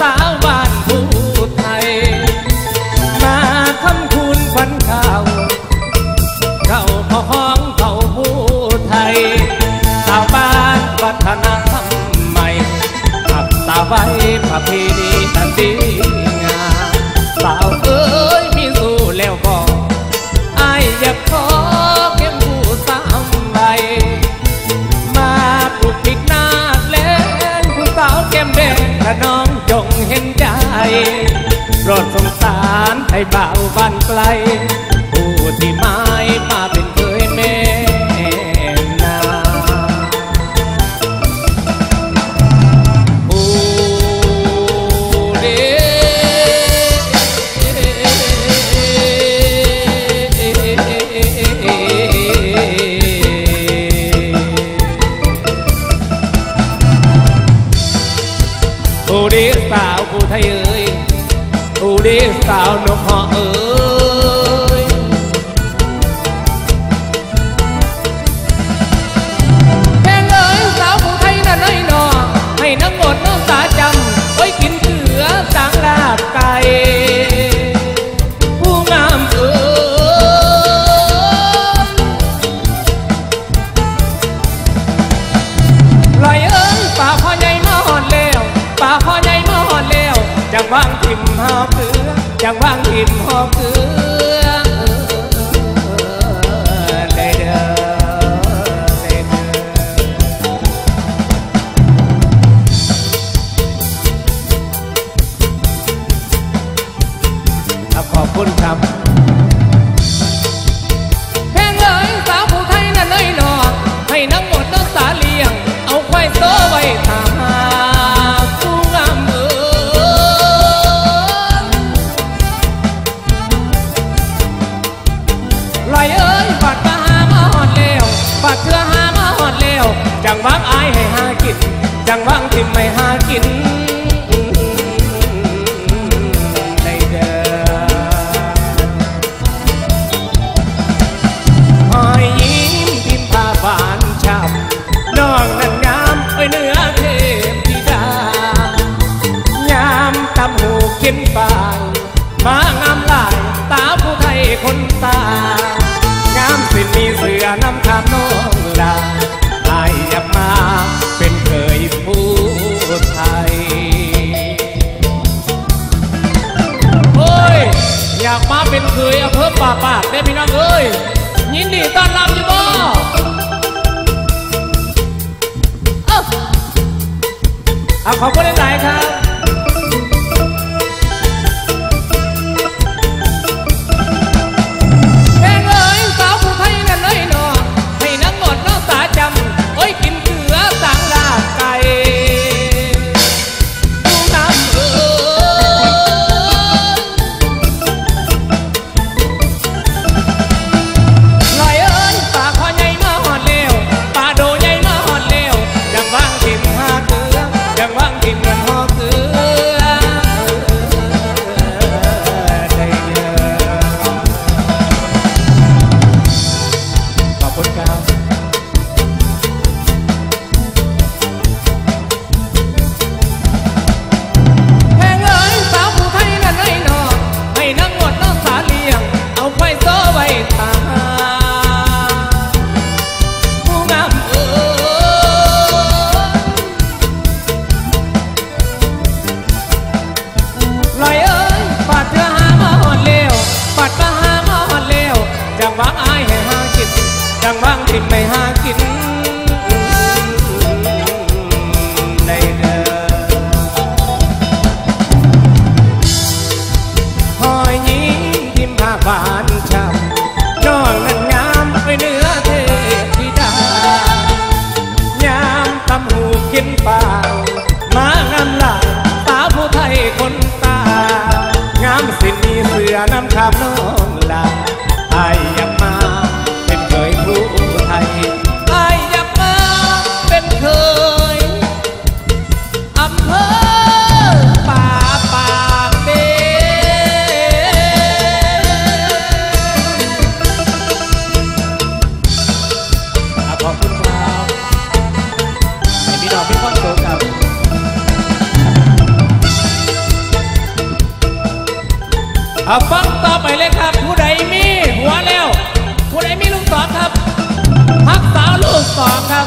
สาวบ้านผู้ไทย มาทำคุณฝันข้าวเข้าพอห้องเข้าผู้ไทย สาวบ้านวัฒนธรรมใหม่ขับตาไว้ประเพณีตันดีงามสาวเอ้ยมีสู้แล้วบอกไอ้อยากขอเก็บผู้สามใบมาปลุกปิดน้าแลงผู้สาวแก้มแดงกระนอง นใจโปรดสงสารให้เบาบ้านไกลาวผู้ไทยเอ้ยผู้ดีสาวนกเหาะเอ้ย หอมเกลือจังวางหินหอมเกลือได้เด้อได้เด้อขอบคุณครับินปามางามหลายตาผู้ไทยคนตางามสิมีเสือนำคำน้องลาอายอยากมาเป็นเคยผู้ไทย โอ้ย อยากมาเป็นเคยอำเภอป่าปากได้พี่น้องเอ้ยยินดีต้อนรับอยู่บ่เอ้าเอาขอบคุณหลายๆครับ ที่ไม่หากิน เอาฟังต่อไปเลยครับ ผู้ใดมีหัวแล้ว ผู้ใดมีลูกสองครับพักสาวลูกสองครับ